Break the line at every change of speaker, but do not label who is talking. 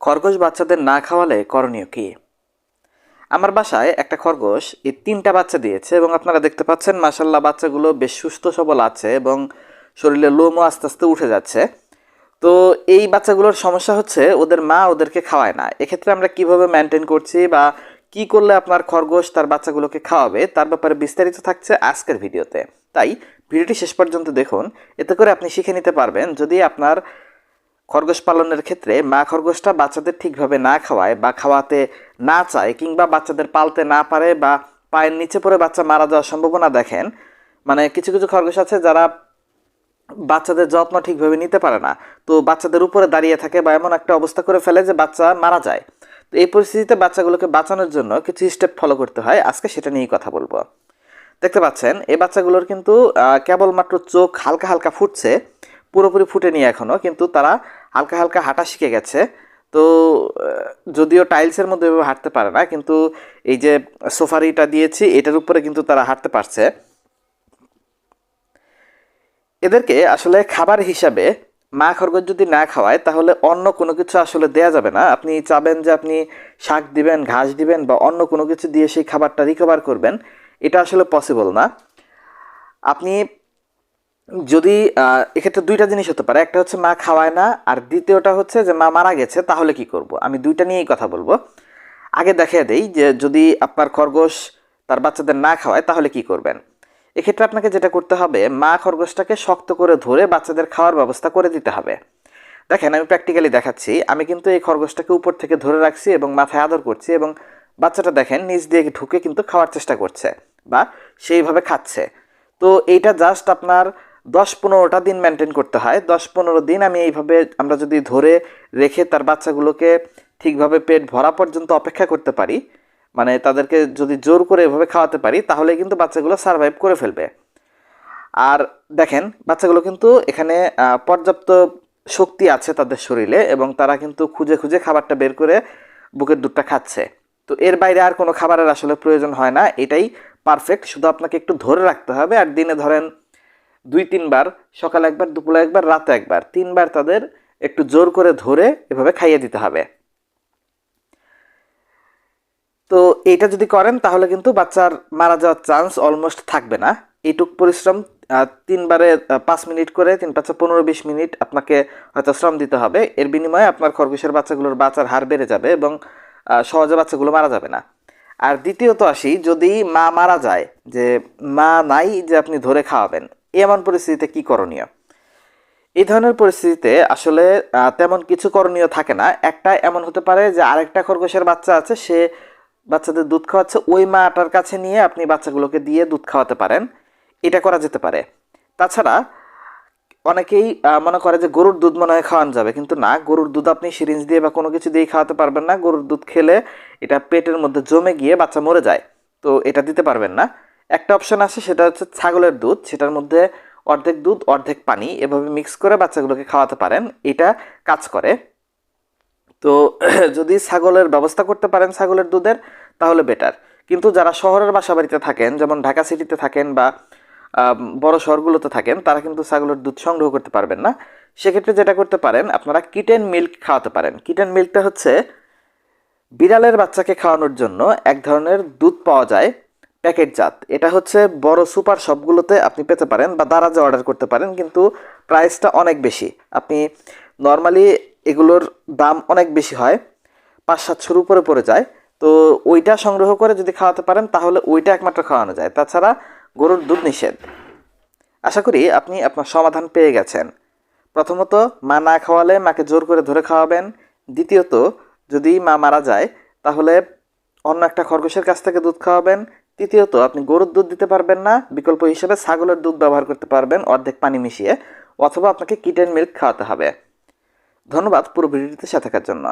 খরগোশ বাচ্চাদের না খাওয়ালে করণীয় কি? আমার বাসায় একটা খরগোশ এই তিনটা বাচ্চা দিয়েছে এবং আপনারা দেখতে পাচ্ছেন মাসাল্লাহ বাচ্চাগুলো বেশ সুস্থ সবল আছে এবং শরীরে লোমও আস্তে আস্তে উঠে যাচ্ছে। তো এই বাচ্চাগুলোর সমস্যা হচ্ছে ওদের মা ওদেরকে খাওয়ায় না। এক্ষেত্রে আমরা কীভাবে মেনটেন করছি বা কি করলে আপনার খরগোশ তার বাচ্চাগুলোকে খাওয়াবে, তার ব্যাপারে বিস্তারিত থাকছে আজকের ভিডিওতে। তাই ভিডিওটি শেষ পর্যন্ত দেখুন, এতে করে আপনি শিখে নিতে পারবেন যদি আপনার খরগোশ পালনের ক্ষেত্রে মা খরগোশটা বাচ্চাদের ঠিকভাবে না খাওয়ায় বা খাওয়াতে না চায় কিংবা বাচ্চাদের পালতে না পারে বা পায়ের নিচে পড়ে বাচ্চা মারা যাওয়ার সম্ভাবনা দেখেন। মানে কিছু কিছু খরগোশ আছে যারা বাচ্চাদের যত্ন ঠিকভাবে নিতে পারে না। তো বাচ্চাদের উপরে দাঁড়িয়ে থাকে বা এমন একটা অবস্থা করে ফেলে যে বাচ্চা মারা যায়। তো এই পরিস্থিতিতে বাচ্চাগুলোকে বাঁচানোর জন্য কিছু স্টেপ ফলো করতে হয়। আজকে সেটা নিয়েই কথা বলব। দেখতে পাচ্ছেন, এই বাচ্চাগুলোর কিন্তু কেবলমাত্র চোখ হালকা হালকা ফুটছে। পুরোপুরি ফুটেনি এখনও কিন্তু তারা হালকা হালকা হাঁটা শিখে গেছে। তো যদিও টাইলসের মধ্যে এভাবে হাঁটতে পারে না, কিন্তু এই যে সোফারিটা দিয়েছি, এটার উপরে কিন্তু তারা হাঁটতে পারছে। এদেরকে আসলে খাবার হিসাবে মা খরগোশ যদি না খাওয়ায়, তাহলে অন্য কোনো কিছু আসলে দেয়া যাবে না। আপনি চাবেন যে আপনি শাক দিবেন, ঘাস দিবেন বা অন্য কোনো কিছু দিয়ে সেই খাবারটা রিকভার করবেন, এটা আসলে পসিবল না। আপনি যদি এক্ষেত্রে দুইটা জিনিস হতে পারে। একটা হচ্ছে মা খাওয়ায় না, আর দ্বিতীয়টা হচ্ছে যে মা মারা গেছে, তাহলে কি করব? আমি দুইটা নিয়েই কথা বলব। আগে দেখিয়ে দেই যে যদি আপনার খরগোশ তার বাচ্চাদের না খাওয়ায়, তাহলে কি করবেন? এক্ষেত্রে আপনাকে যেটা করতে হবে, মা খরগোশটাকে শক্ত করে ধরে বাচ্চাদের খাওয়ার ব্যবস্থা করে দিতে হবে। দেখেন, আমি প্র্যাকটিক্যালি দেখাচ্ছি, আমি কিন্তু এই খরগোশটাকে উপর থেকে ধরে রাখছি এবং মাথায় আদর করছি এবং বাচ্চাটা দেখেন, নিচ দিয়ে ঢুকে কিন্তু খাওয়ার চেষ্টা করছে বা সেইভাবে খাচ্ছে। তো এইটা জাস্ট আপনার দশ পনেরোটা দিন মেনটেন করতে হয়। দশ পনেরো দিন আমি এইভাবে আমরা যদি ধরে রেখে তার বাচ্চাগুলোকে ঠিকভাবে পেট ভরা পর্যন্ত অপেক্ষা করতে পারি মানে তাদেরকে যদি জোর করে এভাবে খাওয়াতে পারি তাহলে কিন্তু বাচ্চাগুলো সার্ভাইভ করে ফেলবে। আর দেখেন, বাচ্চাগুলো কিন্তু এখানে পর্যাপ্ত শক্তি আছে তাদের শরীরে এবং তারা কিন্তু খুঁজে খুঁজে খাবারটা বের করে বুকের দুধটা খাচ্ছে। তো এর বাইরে আর কোনো খাবারের আসলে প্রয়োজন হয় না, এটাই পারফেক্ট শুধু আপনাকে একটু ধরে রাখতে হবে। আর দিনে ধরেন দুই, তিনবার, সকালে একবার, দুপুরে একবার, রাতে একবার। তিনবার তাদের একটু জোর করে ধরে এভাবে খাইয়ে দিতে হবে। তো এইটা যদি করেন, তাহলে কিন্তু বাচ্চার মারা যাওয়ার চান্স অলমোস্ট থাকবে না। এইটুক পরিশ্রম তিনবারে পাঁচ মিনিট করে, তিন পাঁচশো পনেরো, বিশ মিনিট আপনাকে হয়তো শ্রম দিতে হবে। এর বিনিময়ে আপনার খরগোশের বাচ্চাগুলোর বাচ্চার হার বেড়ে যাবে এবং সহজে বাচ্চাগুলো মারা যাবে না। আর দ্বিতীয়ত আসি, যদি মা মারা যায়, যে মা নাই যে আপনি ধরে খাওয়াবেন এমন পরিস্থিতিতে কি করণীয়? এই ধরনের পরিস্থিতিতে আসলে তেমন কিছু করণীয় থাকে না। একটা এমন হতে পারে যে আরেকটা খরগোশের বাচ্চা আছে, সে বাচ্চাদের দুধ খাওয়াচ্ছে, ওই মাটার কাছে নিয়ে আপনি বাচ্চাগুলোকে দিয়ে দুধ খাওয়াতে পারেন। এটা করা যেতে পারে। তাছাড়া, অনেকেই মনে করে যে গরুর দুধ মনে হয় খাওয়ানো যাবে, কিন্তু না, গরুর দুধ আপনি সিরিঞ্জ দিয়ে বা কোনো কিছু দিয়ে খাওয়াতে পারবেন না। গরুর দুধ খেলে এটা পেটের মধ্যে জমে গিয়ে বাচ্চা মরে যায়। তো এটা দিতে পারবেন না। একটা অপশন আছে, সেটা হচ্ছে ছাগলের দুধ। সেটার মধ্যে অর্ধেক দুধ, অর্ধেক পানি, এভাবে মিক্স করে বাচ্চাগুলোকে খাওয়াতে পারেন। এটা কাজ করে। তো যদি ছাগলের ব্যবস্থা করতে পারেন ছাগলের দুধের, তাহলে বেটার কিন্তু যারা শহরের বাসা বাড়িতে থাকেন, যেমন ঢাকা সিটিতে থাকেন বা বড় শহরগুলোতে থাকেন, তারা কিন্তু ছাগলের দুধ সংগ্রহ করতে পারবেন না। সেক্ষেত্রে যেটা করতে পারেন, আপনারা কিটেন মিল্ক খাওয়াতে পারেন। কিটেন মিল্কটা হচ্ছে, বিড়ালের বাচ্চাকে খাওয়ানোর জন্য এক ধরনের দুধ পাওয়া যায়। প্যাকেটজাত এটা হচ্ছে বড় সুপার শপগুলোতে আপনি পেতে পারেন বা দারাজে অর্ডার করতে পারেন, কিন্তু প্রাইসটা অনেক বেশি। আপনি নর্মালি এগুলোর দাম অনেক বেশি হয় পাঁচ সাতশোর উপরে পড়ে যায়। তো ওইটা সংগ্রহ করে যদি খাওয়াতে পারেন, তাহলে ওইটা একমাত্র খাওয়ানো যায়। তাছাড়া গরুর দুধ নিষেধ। আশা করি আপনি আপনার সমাধান পেয়ে গেছেন। প্রথমত, মা না খাওয়ালে মাকে জোর করে ধরে খাওয়াবেন। দ্বিতীয়ত, যদি মা মারা যায়, তাহলে অন্য একটা খরগোশের কাছ থেকে দুধ খাওয়াবেন। তৃতীয়ত, আপনি গরুর দুধ দিতে পারবেন না, বিকল্প হিসেবে ছাগলের দুধ ব্যবহার করতে পারবেন, অর্ধেক পানি মিশিয়ে, অথবা আপনাকে কিটেন মিল্ক খাওয়াতে হবে। ধন্যবাদ পুরো ভিডিওটিতে সাথে থাকার জন্য।